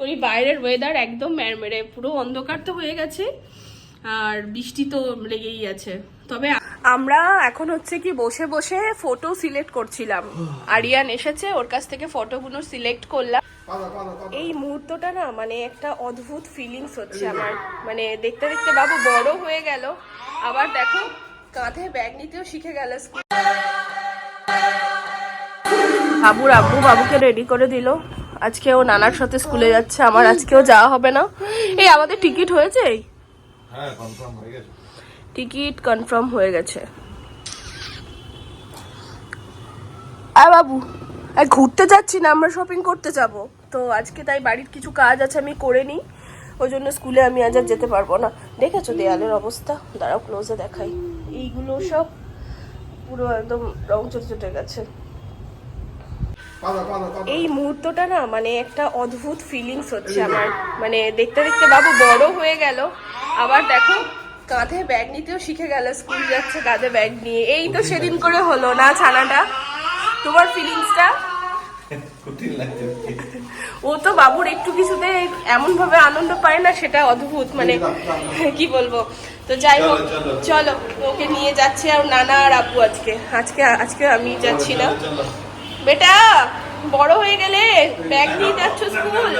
করি, বাইরের ওয়েদার একদম ম্যারমেরে পুরো অন্ধকার তো হয়ে গেছে, আর বৃষ্টি তো লেগেই আছে। তবে আমরা এখন হচ্ছে কি বসে বসে ফটো সিলেক্ট করছিলাম। আরিয়ান এসেছে, ওর কাছ থেকে ফটোগুলো সিলেক্ট করলাম। এই মুহূর্তটা না মানে একটা অদ্ভুত ফিলিংস হচ্ছে আমার। মানে দেখতে দেখতে বাবু বড় হয়ে গেল। আবার দেখো, কাঁধে ব্যাগ নিতেও শিখে গেল স্কুল বাবুর আব্বু বাবুকে রেডি করে দিল। আজকে ও নানার সাথে স্কুলে যাচ্ছে আমার আজকেও যাওয়া হবে না। এই আমাদের টিকিট হয়েছে? হ্যাঁ কনফার্ম হয়ে টিকিট কনফার্ম হয়ে গেছে। আ বাবু ঘুরতে যাচ্ছি না আমরা শপিং করতে যাব। তো আজকে তাই বাড়ির কিছু কাজ আছে আমি করে নিই। ওই জন্য স্কুলে আমি আজ আর যেতে পারব না। দেখেছ দেয়ালের অবস্থা? দাঁড়াও ক্লোজে দেখাই। এইগুলো সব পুরো একদম রং চটে চটে গেছে। এই মুহূর্তটা না মানে একটা অদ্ভুত ফিলিংস হচ্ছে আমার। মানে দেখতে দেখতে বাবু বড় হয়ে গেল। আবার দেখো কাঁধে ব্যাগ নিতেও শিখে গেল স্কুল যাচ্ছে কাঁধে ব্যাগ নিয়ে। এই তো সেদিন করে হলো না ছানাটা? তোমার ফিলিংসটা ও তো বাবুর একটু কিছুতে এমন ভাবে আনন্দ পায় না সেটা অদ্ভুত। মানে কি বলব? তো যাই হোক চলো, ওকে নিয়ে যাচ্ছে আর নানা আর আব্বু আজকে। আজকে আজকে আমি যাচ্ছি না। বেটা, বড় হয়ে গেলে ব্যাগ নিয়ে যাচ্ছ স্কুল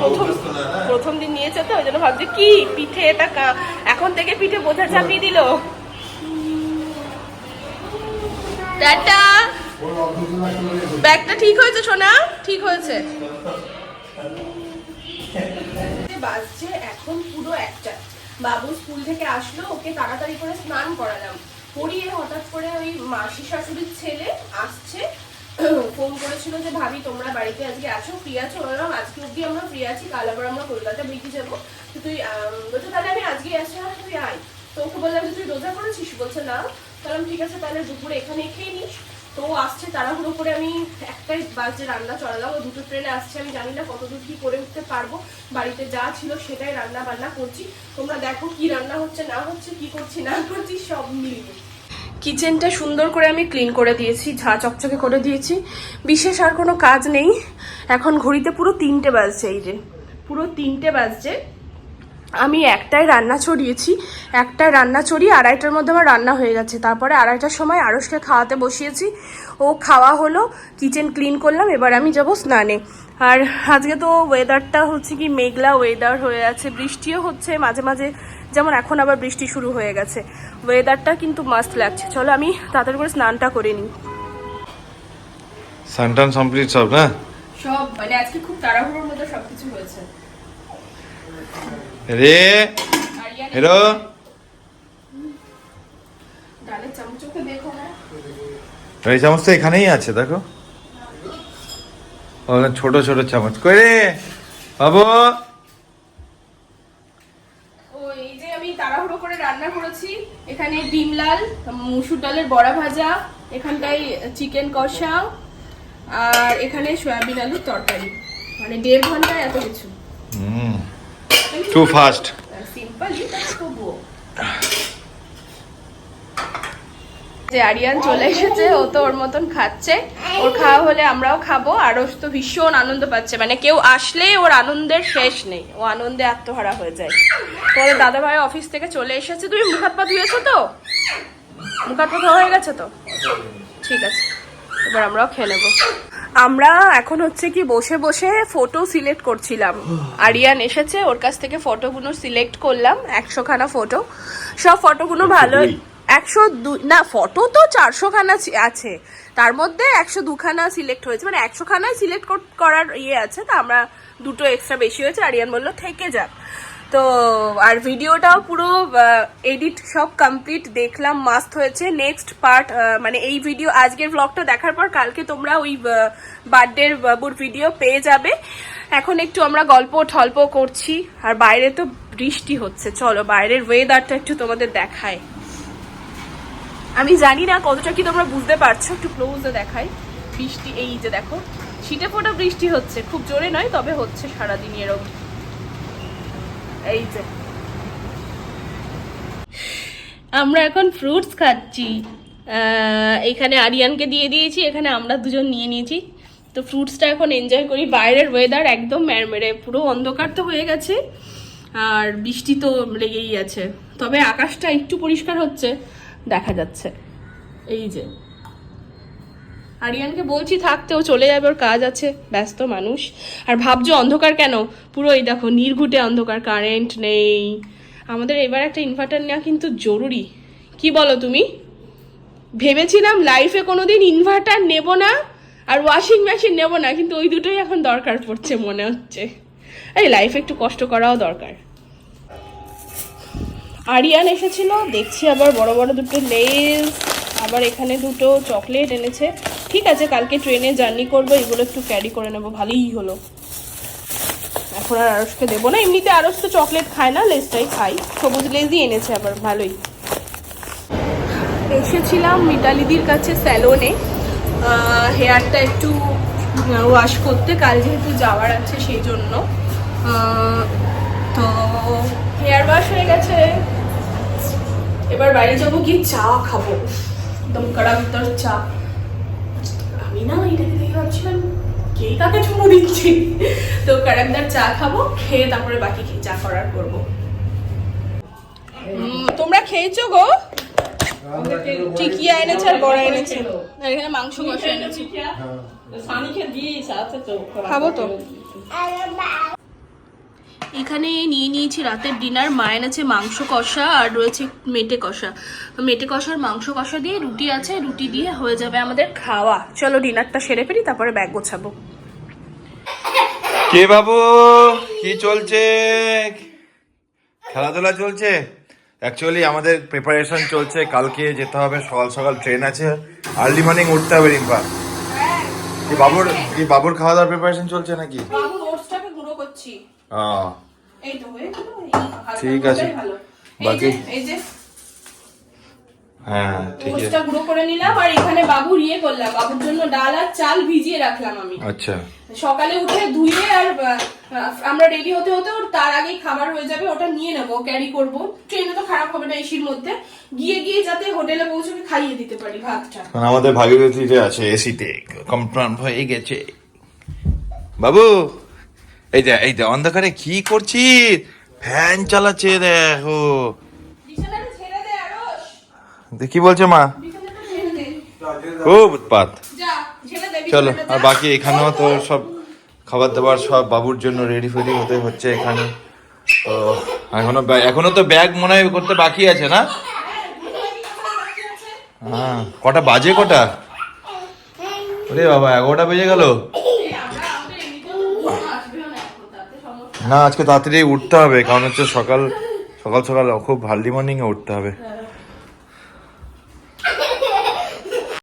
প্রথম প্রথম দিন নিয়েছে তো, ওই জন্য ভাবছি, কি পিঠে এটা এখন থেকে পিঠে বোঝা চাপিয়ে দিল। টাটা। ব্যাগটা ঠিক হয়েছে, সোনা? ঠিক হয়েছে। বাজছে এখন পুরো একটা। বাবু স্কুল থেকে আসলো, ওকে তাড়াতাড়ি করে স্নান করালাম। করিয়ে হঠাৎ করে ওই মাসি শাশুড়ির ছেলে আসছে, ফোন করেছিল যে, ভাবি, তোমরা বাড়িতে আজকে আছো? ফ্রি আছো? বললাম আজকে অব্দি আমরা ফ্রি আছি, কাল আবার আমরা কলকাতা বেরিয়ে যাব। তো তুই বলছো, তাহলে আমি আজকে আসছি না তুই আয়। তো ওকে বললাম যে, তুই রোজা করেছিস? বলছে, না। বললাম, ঠিক আছে, তাহলে দুপুরে এখানে খেয়ে নিস। তো আসছে তাড়াহুড়ো করে আমি একটাই বাজে রান্না চড়ালাম। ও দুটো ট্রেনে আসছে, আমি জানি না কতদূর কি করে উঠতে পারব। বাড়িতে যা ছিল সেটাই রান্না বান্না করছি। তোমরা দেখো কি রান্না হচ্ছে, না হচ্ছে, কি করছি, না করছি, সব মিলিয়ে। কিচেনটা সুন্দর করে আমি ক্লিন করে দিয়েছি, ঝা চকচকে করে দিয়েছি। বিশেষ আর কোনো কাজ নেই। এখন ঘড়িতে পুরো তিনটে বাজছে এই যে। পুরো তিনটে বাজছে। আমি একটাই রান্না চড়িয়েছি একটাই রান্না চড়িয়ে আড়াইটার মধ্যে আমার রান্না হয়ে গেছে। তারপরে আড়াইটার সময় আড়সকে খাওয়াতে বসিয়েছি। ও খাওয়া হলো কিচেন ক্লিন করলাম এবার আমি যাব স্নানে। আর আজকে তো ওয়েদারটা হচ্ছে কি মেঘলা ওয়েদার হয়ে আছে বৃষ্টিও হচ্ছে মাঝে মাঝে যেমন এখন আবার বৃষ্টি শুরু হয়ে গেছে। ওয়েদারটা কিন্তু মাস্ট লাগছে। চলো আমি তাড়াতাড়ি করে স্নানটা করে নিই। সানটান কমপ্লিট সব না সব মানে আজকে খুব তাড়াহুড়োর মধ্যে সবকিছু হয়েছে। রে হেরো এই চামচ তো এখানেই আছে দেখো। ও ছোট ছোট চামচ। কই রে? বাবু? তাড়াহুড়ো করে রান্না করেছি। এখানে ডিম লাল মুসুর ডালের বড়া ভাজা এখানটায় চিকেন কষা আর এখানে সয়াবিন আলুর তরকারি। মানে দেড় ঘন্টায় এত কিছু। টু ফাস্ট যে আরিয়ান চলে এসেছে, ও তো ওর মতন খাচ্ছে। ওর খাওয়া হলে আমরাও খাব, আর ও তো ভীষণ আনন্দ পাচ্ছে। মানে কেউ আসলেই ওর আনন্দের শেষ নেই। ও আনন্দে আত্মহারা হয়ে যায়। তোমাদের দাদা ভাই অফিস থেকে চলে এসেছে। তুমি মুখ হাত পা ধুয়েছো তো? মুখ হাত পা হয়ে গেছে তো? ঠিক আছে। এবার আমরাও খেয়ে নেব। আমরা এখন হচ্ছে কি বসে বসে ফটো সিলেক্ট করছিলাম। আরিয়ান এসেছে ওর কাছ থেকে ফটোগুলো সিলেক্ট করলাম একশো খানা ফটো সব ফটোগুলো ভালো একশো দুই না ফটো তো চারশো খানা আছে। তার মধ্যে একশো দুখানা সিলেক্ট হয়েছে। মানে একশো খানাই সিলেক্ট করার ইয়ে আছে তা আমরা দুটো এক্সট্রা বেশি হয়েছে। আরিয়ান বলল থেকে যাক। তো, আর ভিডিওটাও পুরো এডিট সব কমপ্লিট দেখলাম মাস্ত হয়েছে। নেক্সট পার্ট মানে এই ভিডিও আজকের ব্লগটা দেখার পর কালকে তোমরা ওই বার্থডের বাবুর ভিডিও পেয়ে যাবে। এখন একটু আমরা গল্প, ঠল্প করছি, আর বাইরে তো বৃষ্টি হচ্ছে। চলো, বাইরের ওয়েদারটা একটু তোমাদের দেখায় আমি জানি না কতটা কি তোমরা বুঝতে পারছ, একটু ক্লোজে দেখাই। বৃষ্টি, এই যে দেখো ছিটে ফোটা বৃষ্টি হচ্ছে। খুব জোরে নয়, তবে হচ্ছে সারাদিন এরকম। এই আমরা এখন ফ্রুটস খাচ্ছি। এখানে আরিয়ানকে দিয়ে দিয়েছি, এখানে আমরা দুজন নিয়ে নিয়েছি। তো ফ্রুটসটা এখন এনজয় করি। বাইরের ওয়েদার একদম ম্যারমেরে পুরো অন্ধকার তো হয়ে গেছে, আর বৃষ্টি তো লেগেই আছে। তবে আকাশটা একটু পরিষ্কার হচ্ছে, দেখা যাচ্ছে। এই যে। আরিয়ানকে বলছি থাকতে ও চলে যাবে, ওর কাজ আছে, ব্যস্ত মানুষ। আর ভাবছ অন্ধকার কেন? পুরো এই দেখো, নির্ঘুটে অন্ধকার কারেন্ট নেই। আমাদের এবার একটা ইনভার্টার নেওয়া কিন্তু জরুরি। কি বলো তুমি? ভেবেছিলাম লাইফে কোনোদিন ইনভার্টার নেব না, আর ওয়াশিং মেশিন নেব না, কিন্তু ওই দুটোই এখন দরকার পড়ছে মনে হচ্ছে। এই লাইফে একটু কষ্ট করাও দরকার। আরিয়ান এসেছিল, দেখছি আবার বড় বড় দুটো লেস আবার এখানে দুটো চকলেট এনেছে। ঠিক আছে, কালকে ট্রেনে জার্নি করব, এগুলো একটু ক্যারি করে নেব, ভালোই হলো। এখন আর আরসকে দেবো না, এমনিতে আরস তো চকলেট খায় না লেসটাই খাই। সবুজ লেসই এনেছে আবার, ভালোই। এসেছিলাম মিতালিদির কাছে স্যালনে হেয়ারটা একটু ওয়াশ করতে, কাল যেহেতু যাওয়ার আছে সেই জন্য। তো হেয়ার ওয়াশ হয়ে গেছে। এবার বাড়ি যাব কি চা খাব। একদম কড়াকদার চা। আমি না এটাকে দেখে ভাবছিলাম কে কাকে চুমু দিচ্ছি তো কারেন্দার চা খাব খেয়ে তারপরে বাকি চা করার করব তোমরা খেয়েছো গো? টিকিয়া এনেছে আর বড়া এনেছে। আর এখানে মাংস কষা এনেছে। খাব তো। এখানে নিয়ে নিয়েছি রাতের ডিনার। মা আছে মাংস কষা আর রয়েছে মেটে কষা। মেটে কষার মাংস কষা দিয়ে রুটি আছে রুটি দিয়ে হয়ে যাবে আমাদের খাওয়া। চলো ডিনারটা সেরে ফেলি তারপরে ব্যাগ গোছাবো। কে বাবু? কি চলছে? খেলাধুলা চলছে? অ্যাকচুয়ালি আমাদের প্রিপারেশন চলছে। কালকে যেতে হবে সকাল সকাল ট্রেন আছে। আর্লি মর্নিং উঠতে হবে রিম্পা। কি বাবুর কি বাবুর খাওয়া দাওয়ার প্রিপারেশন চলছে নাকি? বাবু ওটসটাকে গুঁড়ো করছি। ঠিক আছে। বাকি? যে- এই যে। হ্যাঁ ঠিক আছে। গুঁড়ো করে নিলাম আর এখানে বাবুর ইয়ে করলাম বাবুর জন্য ডাল আর চাল ভিজিয়ে রাখলাম আমি। আচ্ছা। সকালে উঠে ধুয়ে আর আমরা রেডি হতে হতে ওর তার আগেই খাবার হয়ে যাবে ওটা নিয়ে নেব ক্যারি করব। ট্রেনে তো খারাপ হবে না এসির মধ্যে। গিয়ে গিয়ে যাতে হোটেলে খাইয়ে দিতে পারি ভাতটা। আমাদের ভাগীরথীতে আছে এসিতে কমপ্লান হয়ে গেছে। বাবু! এই যে এই যে অন্ধকারে কি করছিস? ফ্যান চালাচ্ছে দেখো। কি বলছে মা? খুব উৎপাত। চলো আর বাকি এখানেও তো সব খাবার দাবার সব বাবুর জন্য রেডি ফেডি হতে হচ্ছে এখানে। তো এখনও এখনও তো ব্যাগ মনে হয় করতে বাকি আছে না? হ্যাঁ। কটা বাজে কটা? ওরে বাবা এগারোটা বেজে গেল। না, আজকে তাড়াতাড়ি উঠতে হবে, কারণ হচ্ছে সকাল সকাল সকাল খুব ভার্লি মর্নিং এ উঠতে হবে হ্যাঁ।